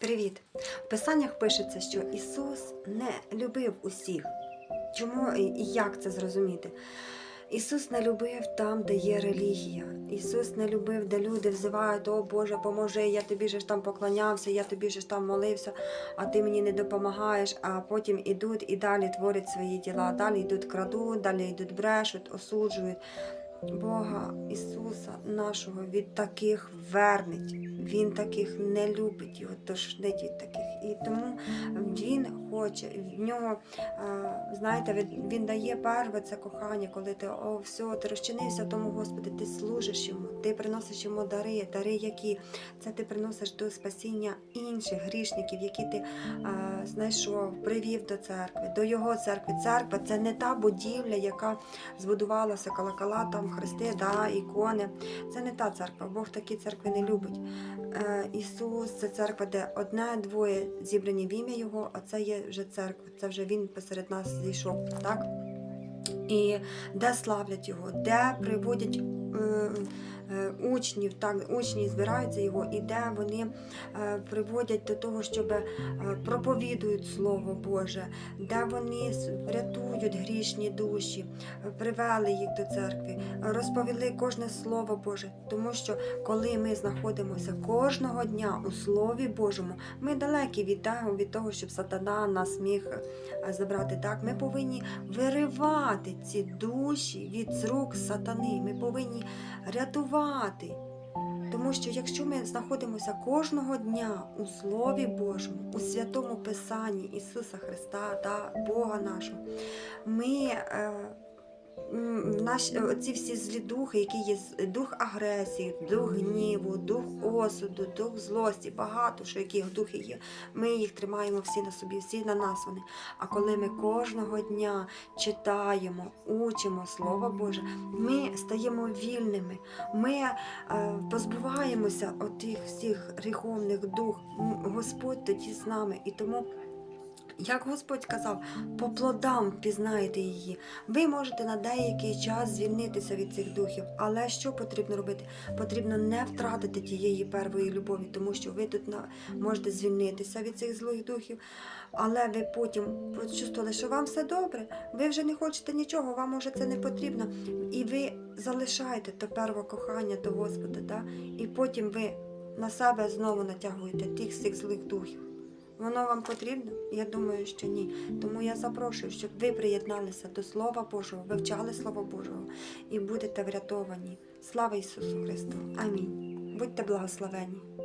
Привіт! В Писаннях пишеться, що Ісус не любив усіх. Чому і як це зрозуміти? Ісус не любив там, де є релігія. Ісус не любив, де люди взивають, о Боже, поможи, я тобі ж там поклонявся, я тобі ж там молився, а ти мені не допомагаєш, а потім ідуть і далі творять свої діла. Далі йдуть крадуть, далі йдуть брешуть, осуджують. Бога Ісуса нашого від таких вернить. Він таких не любить, його тошнить від таких. І тому він хоче, в нього, знаєте, він, дає перше це кохання, коли ти о, все, ти розчинився тому Господи, ти служиш йому, ти приносиш йому дари, дари, які це ти приносиш до спасіння інших грішників, які ти е, знайшов, привів до церкви, до його церкви. Церква це не та будівля, яка збудувалася колокола, там хрести, да, ікони. Це не та церква. Бог такі церкви не любить. Е, Ісус це церква, де одне-двоє зібрані в ім'я Його, а це є вже церква. Це вже Він посеред нас зійшов. Так? І де славлять його, де приводять учнів, так, учні збираються його, і де вони е, приводять до того, щоб е, проповідують Слово Боже, де вони рятують грішні душі, е, привели їх до церкви, розповіли кожне Слово Боже. Тому що коли ми знаходимося кожного дня у Слові Божому, ми далекі від того, від того, щоб сатана нас міг е, забрати. Так, ми повинні виривати ці душі від рук сатани. Ми повинні рятувати. Тому що якщо ми знаходимося кожного дня у Слові Божому, у святому Писанні Ісуса Христа та Бога нашого, ми е, наші, ці всі злі духи, які є дух агресії, дух гніву, дух осуду, дух злості, багато що яких духи є. Ми їх тримаємо всі на собі, всі на нас вони. А коли ми кожного дня читаємо, учимо Слово Боже, ми стаємо вільними. Ми е, позбуваємося отих всіх гріховних дух. Господь тоді з нами. І тому. Як Господь казав, по плодам пізнаєте її. Ви можете на деякий час звільнитися від цих духів, але що потрібно робити? Потрібно не втратити тієї первої любові, тому що ви тут можете звільнитися від цих злих духів, але ви потім почувствували, що вам все добре, ви вже не хочете нічого, вам уже це не потрібно. І ви залишаєте те перше кохання до Господа, да? і потім ви на себе знову натягуєте тих всіх злих духів. Воно вам потрібно? Я думаю, що ні. Тому я запрошую, щоб ви приєдналися до Слова Божого, вивчали Слово Божого і будете врятовані. Слава Ісусу Христу! Амінь. Будьте благословені!